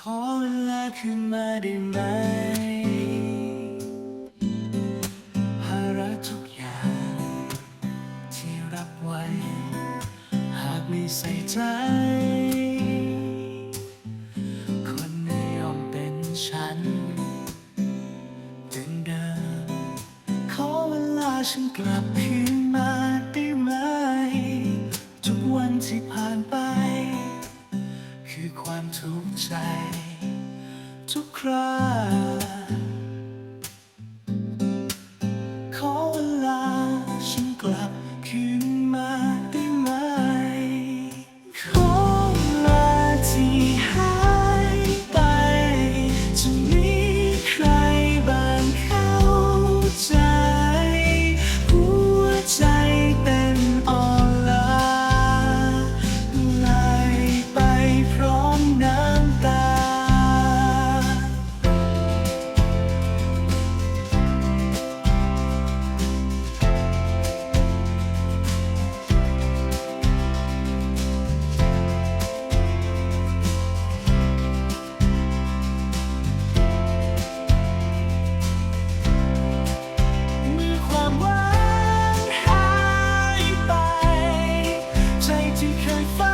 ขอเวลาคืนมาได้ไหมภาระทุกอย่าง ที่รับไว้ หากไม่ใส่ใจ คนไม่ยอมเป็นฉันเป็นเดิมขอเวลาฉันกลับคืนมาได้ไหม ทุกวันที่ผ่านไป คือความทุกข์ใจ ทุกครา find